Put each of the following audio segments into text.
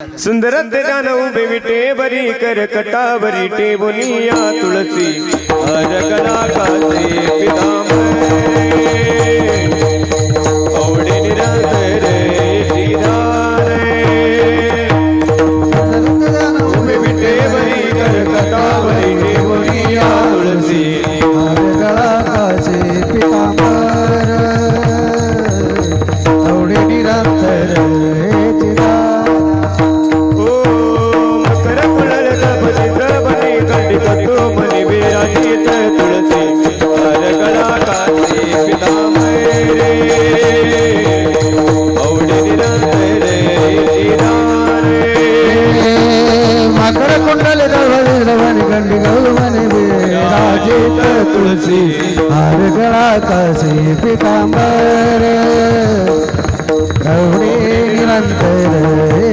सुंदर दान उभे विटे बरी कर कटावरी टेबुनिया तुळसी हर का काशी पितांबर गवडे निरंतर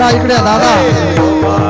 दादा इकडे दादा